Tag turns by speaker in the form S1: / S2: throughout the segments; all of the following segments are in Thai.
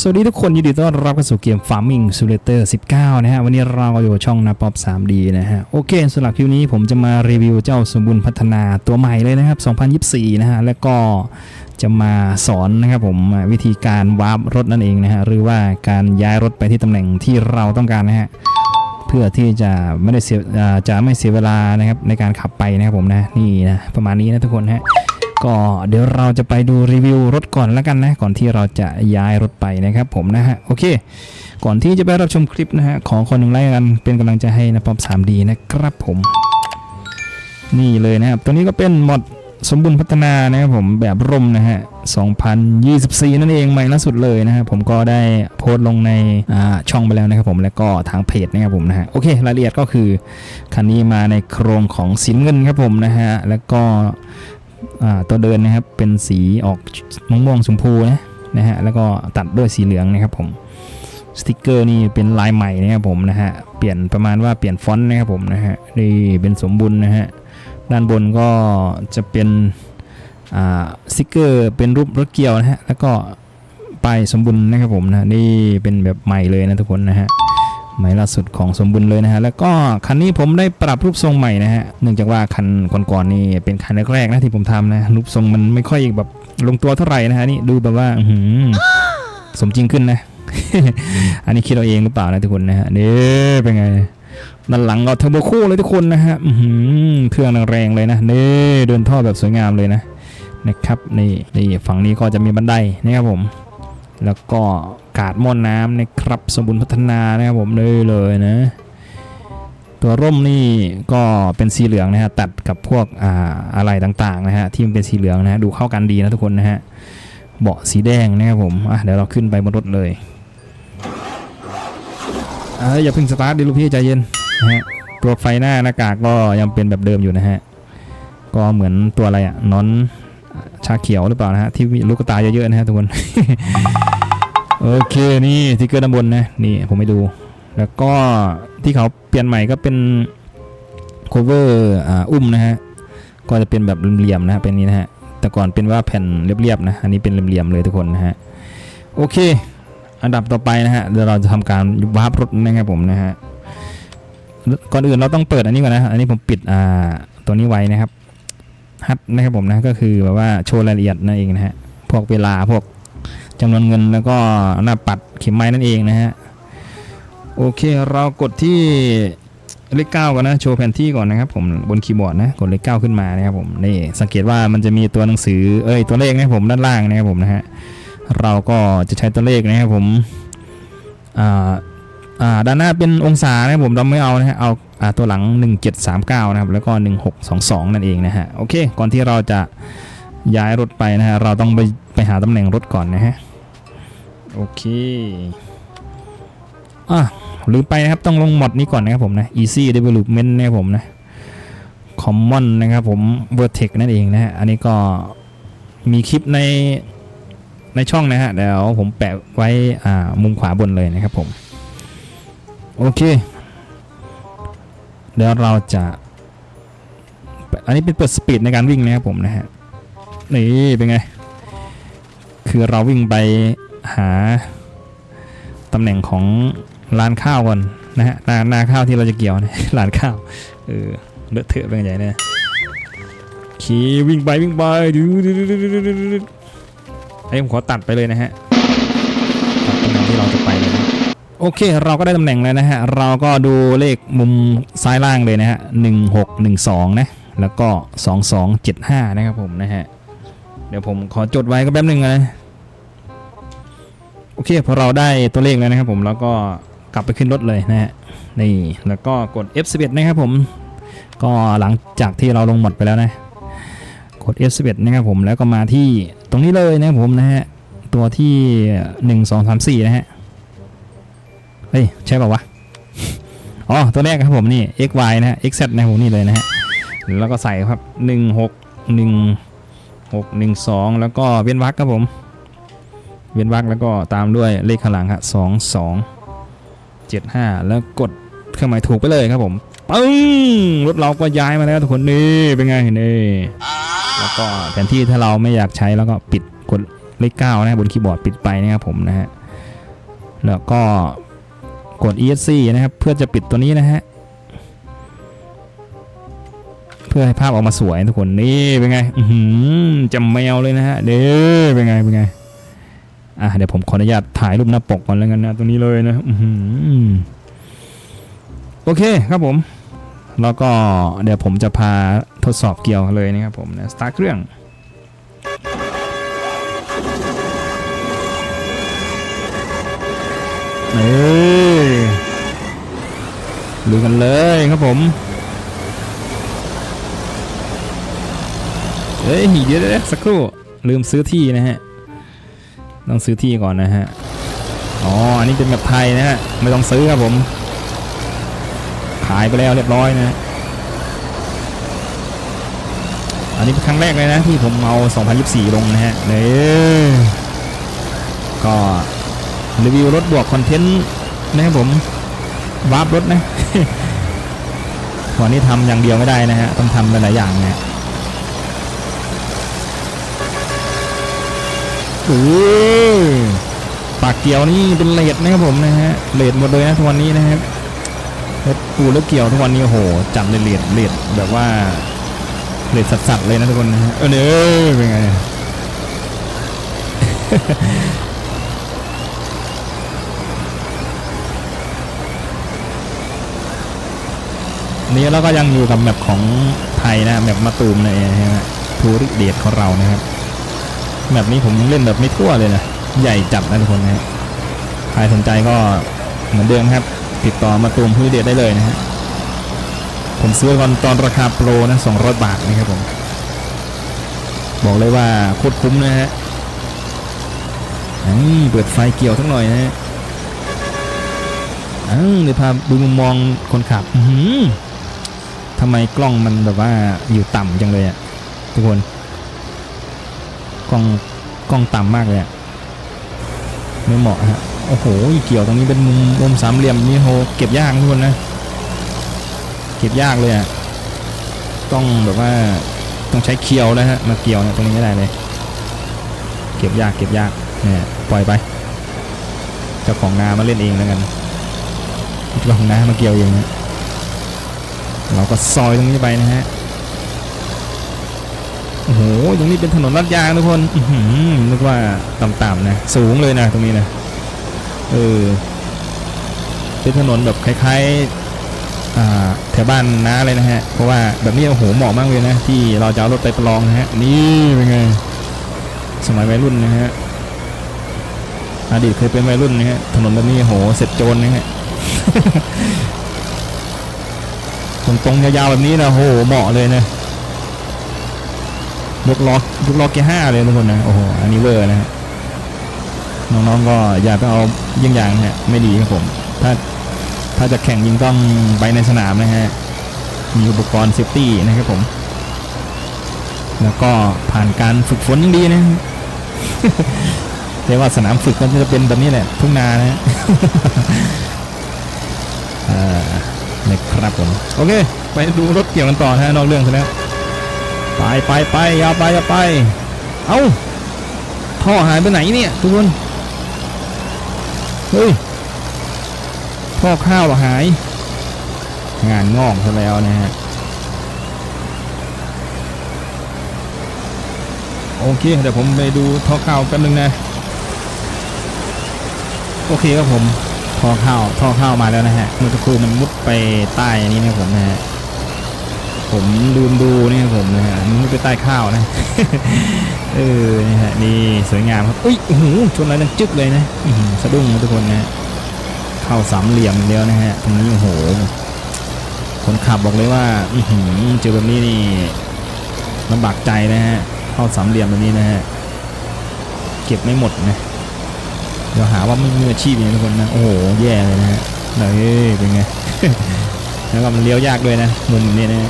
S1: สวัสดีทุกคนยินดีต้อนรับเข้าสู่เกม Farming Simulator 19 นะฮะ วันนี้เราก็อยู่ช่องนาป๊อป 3D นะฮะ โอเคสำหรับคลิปนี้ผมจะมารีวิวเจ้าสมบูรณ์พัฒนาตัวใหม่เลยนะครับ 2024 นะฮะ แล้วก็จะมาสอนนะครับผมวิธีการวาร์ปรถนั่นเองนะฮะ หรือว่าการย้ายรถไปที่ตำแหน่งที่เราต้องการนะฮะ เพื่อที่จะไม่ได้เสียจะไม่เสียเวลานะครับในการขับไปนะครับผมนะนี่นะประมาณนี้นะทุกคนฮะ ก็เดี๋ยวเราจะไปดูรีวิวรถก่อนแล้วกันนะ ก่อนที่เราจะย้ายรถไปนะครับผมนะฮะ โอเค ก่อนที่จะไปรับชมคลิปนะฮะ ขอคนหนึ่งไลค์กัน เป็นกำลังใจให้นะป๊อป 3D นะครับผม นี่เลยนะครับ ตัวนี้ก็เป็นมอดสมบูรณ์พัฒนานะครับผมแบบร่มนะฮะ 2024 นั่นเองใหม่ล่าสุดเลยนะฮะผมก็ได้โพสต์ลงในอ่าช่องไปแล้วนะครับผมแล้วก็ทางเพจนะครับผมนะฮะโอเครายละเอียดก็คือคันนี้มาในโครงของสีน้ำเงินครับผมนะฮะแล้วก็ ตัวเดินนะครับเป็นสีออกม่วงม่วงๆชมพูนะนะฮะแล้วก็ตัดด้วยสีเหลืองนะครับผมสติกเกอร์นี่เป็นลายใหม่นะครับผมนะฮะเปลี่ยนประมาณว่าเปลี่ยนฟอนต์นะครับผมนะฮะนี่เป็นสมบูรณ์นะฮะด้านบนก็จะเป็นสติกเกอร์เป็นรูปรถเกี่ยวนะฮะแล้วก็ป้ายสมบูรณ์นะครับผมนะนี่เป็นแบบใหม่เลยนะทุกคนนะฮะ หม่ล่าสุดของสมบูรณ์เลยนะฮะ แล้วก็คันนี้ผมได้ปรับรูปทรงใหม่นะฮะ เนื่องจากว่าคันก่อนๆนี่เป็นคันแรกๆนะที่ผมทำนะรูปทรงมันไม่ค่อยแบบลงตัวเท่าไหร่นะฮะนี่ดูแบบว่าหืสมจริงขึ้นนะ อันนี้คิดเอาเองหรือเปล่านะทุกคนนะฮะนี่เป็นไงด้านหลังก็เทอร์โบคู่เลยทุกคนนะฮะเครื่องแรงๆเลยนะนี่เดินท่อแบบสวยงามเลยนะนะครับนี่นี่ฝั่งนี้ก็จะมีบันไดนะครับผม แล้วก็กาดม่อนน้ำนะครับสมบูรณ์พัฒนานะครับผมเลยเลยนะ ตัวร่มนี่ก็เป็นสีเหลืองนะฮะตัดกับพวกอ่าอะไรต่างๆนะฮะที่มันเป็นสีเหลืองนะฮะดูเข้ากันดีนะทุกคนนะฮะเบาะสีแดงนะครับผมอะเดี๋ยวเราขึ้นไปบนรถเลยเอยอย่าเพิ่งสตาร์ทดิลูกพี่ใจเย็นนะฮะตัวไฟหน้าหน้ากากก็ยังเป็นแบบเดิมอยู่นะฮะก็เหมือนตัวอะไรอะนอน ชาเขียวหรือเปล่านะฮะที่มีลูกตาเยอะๆนะฮะทุกคนโอเคนี่สติกเกอร์ด้านบนนะนี่ผมไม่ดู แล้วก็ที่เขาเปลี่ยนใหม่ก็เป็น cover อ่าอุ้มนะฮะก็จะเป็นแบบเหลี่ยมๆนะฮะเป็นนี้นะฮะแต่ก่อนเป็นว่าแผ่นเรียบๆนะอันนี้เป็นเหลี่ยมๆเลยทุกคนนะฮะโอเค อันดับต่อไปนะฮะเดี๋ยวเราจะทำการวาร์ปรถนะครับผมนะฮะก่อนอื่นเราต้องเปิดอันนี้ก่อนนะอันนี้ผมปิดอ่าตัวนี้ไว้นะครับ ฮัทนะครับผมนะก็คือแบบว่าโชว์รายละเอียดนั่นเองนะฮะพวกเวลาพวกจำนวนเงินแล้วก็หน้าปัดเข็มไม้นั่นเองนะฮะโอเคเรากดที่เลขเก้าก่อนนะโชว์แผนที่ก่อนนะครับผมบนคีย์บอร์ดนะกดเลขเก้าขึ้นมานะครับผมนี่สังเกตว่ามันจะมีตัวหนังสือเอ้ยตัวเลขนะครับผมด้านล่างนะครับผมนะฮะเราก็จะใช้ตัวเลขนะครับผมอ่าอ่าด้านหน้าเป็นองศานะครับผมเราไม่เอานะฮะเอา ตัวหลัง 1739 นะครับ แล้วก็ 1622 นั่นเองนะฮะ โอเค ก่อนที่เราจะย้ายรถไปนะฮะ เราต้องไปไปหาตำแหน่งรถก่อนนะฮะ โอเค อะลืมไปนะครับ ต้องลงหมดนี้ก่อนนะครับผมนะ easy development นะครับผมนะ common นะครับผม vertex นั่นเองนะฮะ อันนี้ก็มีคลิปในในช่องนะฮะ เดี๋ยวผมแปะไว้อ่ามุมขวาบนเลยนะครับผม โอเค เดี๋ยวเราจะ อันนี้เป็นเปิดสปีดในการวิ่งนะครับผมนะฮะ นี่เป็นไง คือเราวิ่งไปหาตำแหน่งของร้านข้าวก่อนนะฮะนานาข้าวที่เราจะเกี่ยวนะร้านข้าว เออเลอะเทอะเป็นไงเนี่ยขี่วิ่งไปวิ่งไปดูดูดูดูดูดูไอ้ผมขอตัดไปเลยนะฮะตำแหน่งที่เราจะไป โอเค เราก็ได้ตำแหน่งแล้วนะฮะ เราก็ดูเลขมุมซ้ายล่างเลยนะฮะหนึ่งหกหนึ่งสองนะ แล้วก็สองสองเจ็ดห้านะครับผมนะฮะ เดี๋ยวผมขอจดไว้ก็แป๊บหนึ่งนะโอเคพอเราได้ตัวเลขแล้วนะครับผมแล้วก็กลับไปขึ้นรถเลยนะฮะนี่แล้วก็กด F11 นะครับผม ก็หลังจากที่เราลงหมดไปแล้วนะ กด F11 นะครับผมแล้วก็มาที่ตรงนี้เลยนะครับผมนะฮะตัวที่ 1 2 3 4 นะฮะ ฮ้ย ใช่ป่าววะ อ๋อ ตัวแรกครับผมนี่ x y นะฮะ x z นะครับผมนี่เลยนะฮะ แล้วก็ใส่ครับ 1 6 1 6 1 2 แล้วก็เว้นวรรคครับผม เว้นวรรคแล้วก็ตามด้วยเลขข้างหลังครับ2 2 7 5 แล้วกดเครื่องหมายถูกไปเลยครับผมปึ้งรถเราก็ย้ายมาแล้วทุกคนนี่เป็นไงนี่แล้วก็แผนที่ถ้าเราไม่อยากใช้แล้วก็ปิดกดเลขเก้านะบนคีย์บอร์ดปิดไปนะครับผมนะฮะแล้วก็ กด ESC นะครับ เพื่อจะปิดตัวนี้นะฮะ เพื่อให้ภาพออกมาสวยทุกคนนี่เป็นไงอือหือจำแมวเลยนะฮะเด้อเป็นไงเป็นไงอะเดี๋ยวผมขออนุญาตถ่ายรูปหน้าปกก่อนแล้วกันนะตรงนี้เลยนะโอเคครับผม แล้วก็เดี๋ยวผมจะพาทดสอบเกี่ยวเลยนะครับผมนะสตาร์ทเครื่อง เอ้ยดูกันเลยครับผมเฮ้ยเดี๋ยวสักครู่ลืมซื้อที่นะฮะ ต้องซื้อที่ก่อนนะฮะ อ๋อ อันนี้เป็นแบบไทยนะฮะ ไม่ต้องซื้อครับผม ขายไปแล้วเรียบร้อยนะ อันนี้เป็นครั้งแรกเลยนะที่ผมเอา 2024 ลงนะฮะเนี่ยก็ รีวิวรถบวกคอนเทนต์นะครับผมวาร์ปรถนะวันนี้ทำอย่างเดียวไม่ได้นะฮะต้องทำหลายอย่างนะโอ้ปากเกี่ยวนี่เป็นเลดนะครับผมนะฮะเลดหมดเลยนะทุกวันนี้นะครับรถปูรถเกี่ยวทุกวันนี้โอ้โหจัดเลยเลดเลดแบบว่าเลดสัดๆเลยนะทุกคนนะฮะเออเนี่ยเป็นไง นี้เราก็ยังอยู่กับแมปของไทยนะแมปมาตูมนะเองนะฮะทูริเดทของเรานะครับแมปนี้ผมเล่นแบบไม่ทั่วเลยนะใหญ่จัดนะทุกคนนะฮะใครสนใจก็เหมือนเดิมครับ ติดต่อมาตูมทูริเดทได้เลยนะฮะผมซื้อตอนตอนราคาโปรนะ200บาทนะครับผมบอกเลยว่าโคตรคุ้มนะฮะนี่เปิดไฟเกี่ยวทั้งหน่อยนะฮะอ้าเดี๋ยวพาดูมุมมองคนขับ อื้อ ทำไมกล้องมันแบบว่าอยู่ต่ำจังเลยอะทุกคน กล้องกล้องต่ำมากเลยอะไม่เหมาะฮะโอ้โหเกี่ยวตรงนี้เป็นมุมมุมสามเหลี่ยมนี่โหเก็บยากทุกคนนะ เก็บยากเลยอะต้องแบบว่าต้องใช้เคียวนะฮะมาเกี่ยวนะตรงนี้ไม่ได้เลย เก็บยากเก็บยากเนี่ยปล่อยไปเจ้าของนามาเล่นเองแล้วกันเจ้าของนามาเกี่ยวเองนะ เราก็ซอยตรงนี้ไปนะฮะโอ้โหตรงนี้เป็นถนนลาดยางทุกคนอือหือนึกว่าต่ำๆนะสูงเลยนะ ตรงนี้นะเออเป็นถนนแบบคล้ายๆอ่าแถวบ้านน้าเลยนะฮะ เพราะว่าแบบนี้โอ้โหเหมาะมากเลยนะ ที่เราจะเอารถไปประลองนะฮะ นี่เป็นไงสมัยวัยรุ่นนะฮะอดีตเคยเป็นวัยรุ่นนะฮะถนนแบบนี้โอ้โหเสร็จโจรนะฮะ ตรงตรงๆยาวๆแบบนี้นะโหเหมาะเลยนะยกล้อยกล้อกียร์ห้าเลยทุกคนนะโอ้โหอันนี้เวอร์นะฮะน้องๆก็อย่าไปเอาเยี่ยงอย่างฮะไม่ดีครับผม ถ้าถ้าจะแข่งยิงต้องไปในสนามนะฮะมีอุปกรณ์เซฟตี้นะครับผม แล้วก็ผ่านการฝึกฝนยังดีนะแต่ว่าสนามฝึกก็จะเป็นแบบนี้แหละทุ่งนานะฮะ นะครับผมโอเค ไปดูรถเกี่ยวกันต่อฮะนอกเรื่องซะแล้วไปไปไปอยาวไปอยาวไป เอ้าท่อหายไปไหนเนี่ยทุกคนเฮ้ยท่อข้าวหรอหาย งานงอกซะแล้วนะฮะโอเคเดี๋ยวผมไปดูท่อข้าวแป๊บนึงนะ โอเคครับผม ท่อข้าวท่อข้าวมาแล้วนะฮะเมื่อสักครู่มันมุดไปใต้อันนี้นะผมนะฮะผมลืมดูนี่ผมนะฮะมันมุดไปใต้ข้าวนะเออนี่ฮะนี่สวยงามครับอุ้ยโอ้โหชนอะไรนั่นจึ๊กเลยนะสะดุ้งนะทุกคนนะเข้าสามเหลี่ยมเดียวนะฮะตรงนี้โอ้โหคนขับบอกเลยว่าอือหือเจอแบบนี้นี่ลำบากใจนะฮะเข้าสามเหลี่ยมแบบนี้นะฮะเก็บไม่หมดนะ เดี๋ยวหาว่าไม่มืออาชีพอย่างนี้ทุกคนนะโอ้โหแย่เลยนะฮะเฮ้ยเป็นไงแล้วก็มันเลี้ยวยากด้วยนะมุมนี้นะ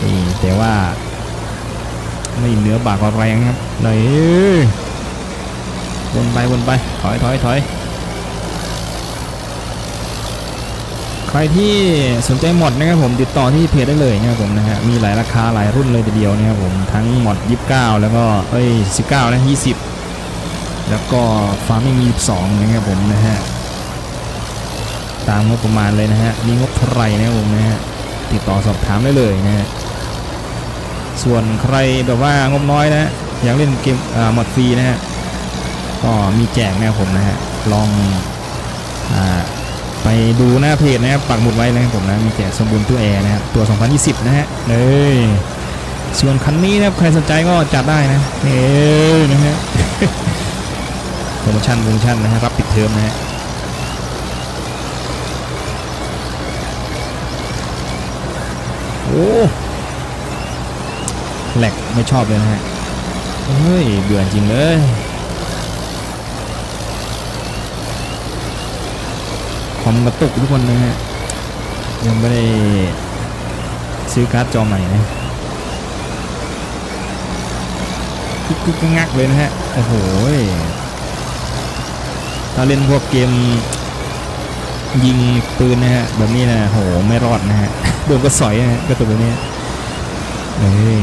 S1: นี่แต่ว่าไม่เหนือบากก็แรงครับเลยวนไปวนไปถอยถอยถอยใครที่สนใจหมดนะครับผมติดต่อที่เพจได้เลยนะครับผมนะฮะมีหลายราคาหลายรุ่นเลยทีเดียวนะครับผมทั้งหมด 29 แล้วก็เอ้ย19นะ20 แล้วก็ Farming 22นะครับผมนะฮะตามงบประมาณเลยนะฮะมีงบเท่าไหรนะครับผมนะฮะติดต่อสอบถามได้เลยนะฮะส่วนใครแบบว่างบน้อยนะอยากเล่นเกมอ่าหมดฟรีนะฮะก็มีแจกนะครับผมนะฮะลองอ่าไปดูหน้าเพจนะครับปักหมุดไว้นะครับผมนะมีแจกสมบูรณ์ตู้แอร์นะครับตัว 2020 นะฮะเลยส่วนคันนี้นะครับใครสนใจก็จัดได้นะเอ้ยนะฮะ โปรโมชั่นโปรโมชั่นนะฮะรับปิดเทอมนะฮะโอ้แหลกไม่ชอบเลยนะฮะเฮ้ยเบื่อจริงเลยคอมกระตุกทุกคนนะฮะยังไม่ได้ซื้อการ์ดจอใหม่นะกุ๊กกุ๊กงักเลยนะฮะ โอ้โหย ถ้าเล่นพวกเกมยิงปืนนะฮะแบบนี้นะโหไม่รอดนะฮะโดนก็สอยนะฮะกระตุกแบบนี้เฮ้ย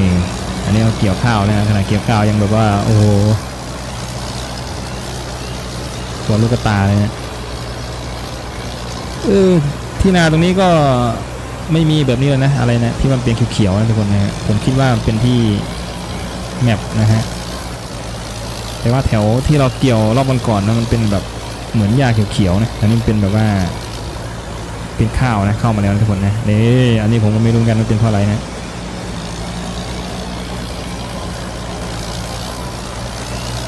S1: อันนี้เราเกี่ยวข้าวนะฮะขณะเกี่ยวข้าวยังแบบว่าโอ้โหตัวลูกกตาเลยนะเออที่นาตรงนี้ก็ไม่มีแบบนี้เลยนะอะไรนะที่มันเป็นเขียวๆนะทุกคนนะฮะผมคิดว่าเป็นที่แมปนะฮะแต่ว่าแถวที่เราเกี่ยวรอบก่อนนะมันเป็นแบบ เหมือนหญ้าเขียวๆนะอันนี้เป็นแบบว่า เป็นข้าวนะเข้ามาแล้วทุกคนนะนี่อันนี้ผมก็ไม่รู้เหมือนกันว่าเป็นเพราะอะไรนะ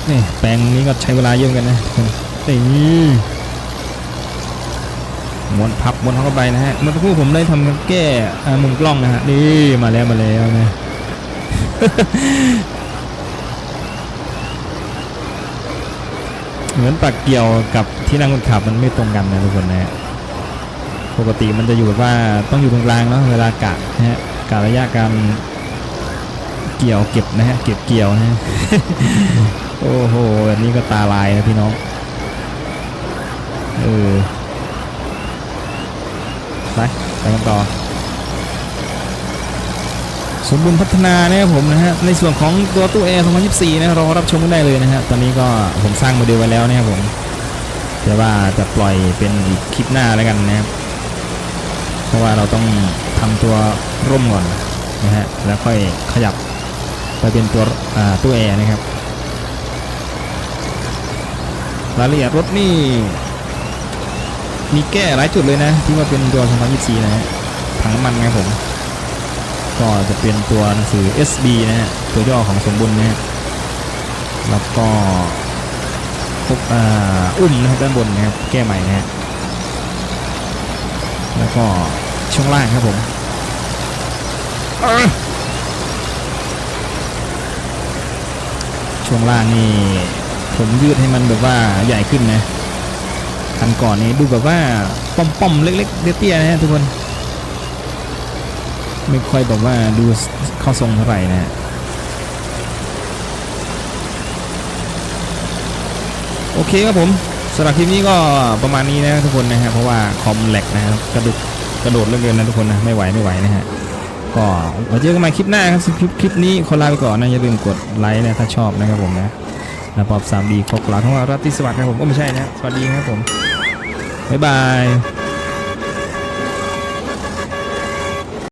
S1: นี่แปลงนี้ก็ใช้เวลาเยอะกันนะทุกคนนี่ม้วนพับม้วนเข้าไปนะฮะเมื่อสักครู่ผมได้ทำการแก้มุมกล้องนะฮะนี่มาแล้วมาแล้วนะ เหมือนปักเกี่ยวกับที่นั่งคนขับมันไม่ตรงกันนะทุกคนนะฮะปกติมันจะอยู่แบบว่าต้องอยู่ตรงกลางเนาะเวลากะนะฮะกะระยะการเกี่ยวเก็บนะฮะเก็บเกี่ยวนะฮะโอ้โหแบบนี้ก็ตาลายนะพี่น้องเออไปไปกันต่อ สมบูรณ์พัฒนานะครับผมนะฮะในส่วนของตัวตู้แอร์2024นะรอรับชมกันได้เลยนะฮะตอนนี้ก็ผมสร้างโมเดลไว้แล้วนะครับผมแต่ว่าจะปล่อยเป็นอีกคลิปหน้าแล้วกันนะครับเพราะว่าเราต้องทำตัวร่มก่อนนะฮะแล้วค่อยขยับไปเป็นตัวตู้แอร์นะครับรายละเอียดรถนี่มีแก้หลายจุดเลยนะ ที่ว่าเป็นตัว2024นะฮะถังน้ำมันนะครับผม ก็จะเป็นตัวหนังสือ SB นะฮะตัวย่อของสมบูรณ์นะฮะแล้วก็พวกอ่าอุ้มนะครับด้านบนนะครับแก้ใหม่นะฮะแล้วก็ช่วงล่างครับผมช่วงล่างนี่ผมยืดให้มันแบบว่าใหญ่ขึ้นนะคันก่อนนี้ดูแบบว่าป้อมๆเล็กๆเตี้ยๆนะฮะทุกคน ไม่ค่อยแบบว่าดูเข้าทรงเท่าไหร่นะฮะโอเคครับผมสำหรับคลิปนี้ก็ประมาณนี้นะทุกคนนะฮะเพราะว่าคอมแหลกนะครับกระดุกกระโดดเหลือเกินนะทุกคนนะไม่ไหวไม่ไหวนะฮะก็ไว้เจอกันใหม่คลิปหน้าครับคลิปคลิปนี้ขอลาไปก่อนนะอย่าลืมกดไลค์นะถ้าชอบนะครับผมนะนะปอบ 3D ครบกล่าทั้งว่ารัตติสวัสดิ์ครับผมก็ไม่ใช่นะสวัสดีครับผมบ๊ายบาย